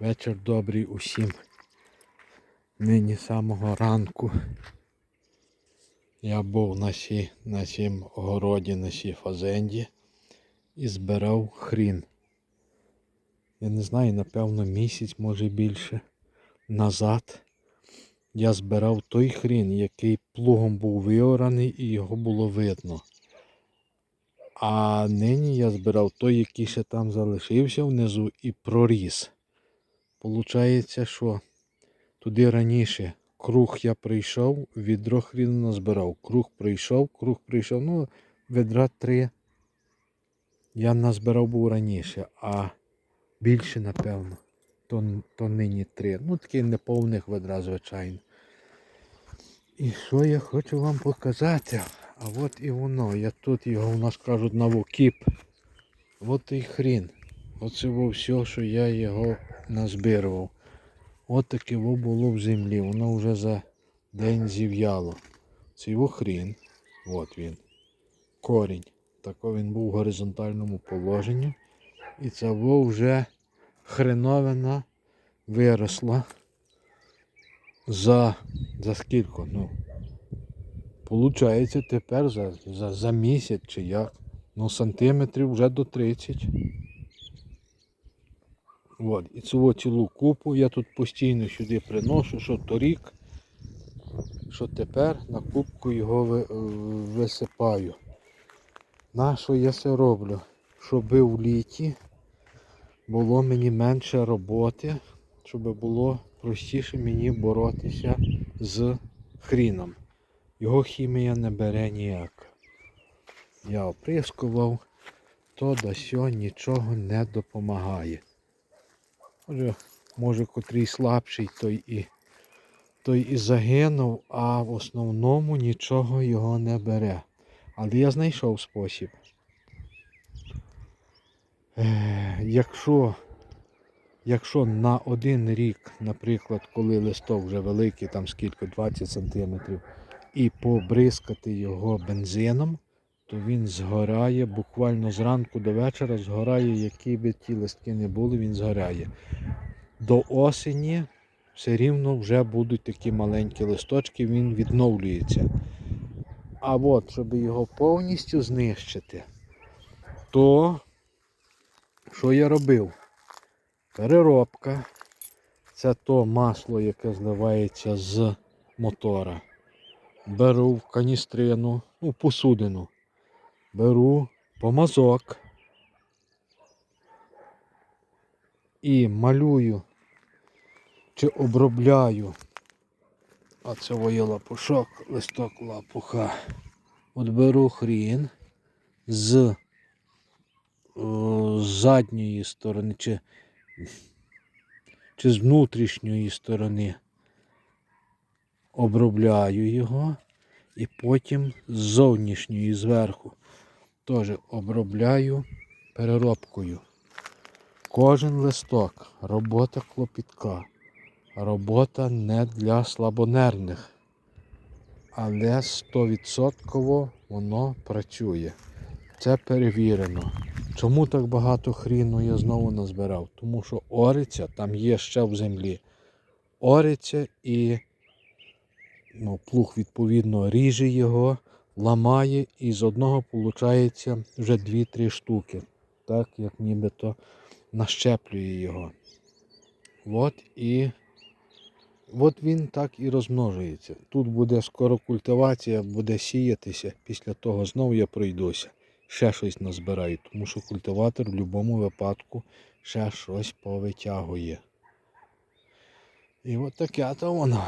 Вечір добрий усім. Нині самого ранку я був на сі, на сім городі, на сій фазенді і збирав хрін. Я не знаю, напевно, місяць, може більше назад я збирав той хрін, який плугом був виораний і його було видно. А нині я збирав той, який ще там залишився внизу і проріс. Получається, що туди раніше круг я прийшов, відро хріну назбирав. Круг прийшов, круг прийшов. Ну, ведра три. Я назбирав був раніше, а більше, напевно, то, то нині три. Ну, такі неповних ведра, звичайно. І що я хочу вам показати? А от і воно. Я тут його у нас кажуть на вокіп. От і хрін. Оце во все, що я його назбирував. От таке во було в землі. Воно вже за день зів'яло. Це його хрін. От він. Корінь. Тако він був в горизонтальному положенні. І це во вже хреновина виросла. За, за скільки? Ну, Получається тепер за, за, за місяць чи як. Ну, сантиметрів вже до 30. От, і цю цілу купу я тут постійно сюди приношу, що торік, що тепер на кубку його е, висипаю. На що я це роблю? Щоб в літі було мені менше роботи, щоб було простіше мені боротися з хріном. Його хімія не бере ніяк. Я оприскував, то до сього нічого не допомагає. Може, може котрий слабший, той і, той і загинув, а в основному нічого його не бере. Але я знайшов спосіб. Е, якщо, якщо на один рік, наприклад, коли листок вже великий, там скільки 20 см, і побризкати його бензином, то він згорає буквально зранку до вечора згорає, які би ті листки не були, він згоряє. До осені все рівно вже будуть такі маленькі листочки, він відновлюється. А от, щоб його повністю знищити, то що я робив? Переробка. Це то масло, яке зливається з мотора. Беру в каністрину, ну, посудину. Беру помазок і малюю чи обробляю. А це є лапушок, листок лапуха. От беру хрін о, з задньої сторони чи, чи з внутрішньої сторони обробляю його і потім з зовнішньої зверху теж обробляю переробкою. Кожен листок робота клопітка, робота не для слабонервних, але 100% воно працює. Це перевірено. Чому так багато хріну я знову назбирав? Тому що ориця там є ще в землі. Ориця і ну, плуг відповідно ріже його, ламає і з одного виходить вже 2-3 штуки. Так, як нібито нащеплює його. От і от він так і розмножується. Тут буде скоро культивація, буде сіятися, після того знову я пройдуся. Ще щось назбираю, тому що культиватор в будь-якому випадку ще щось повитягує. І от таке то воно.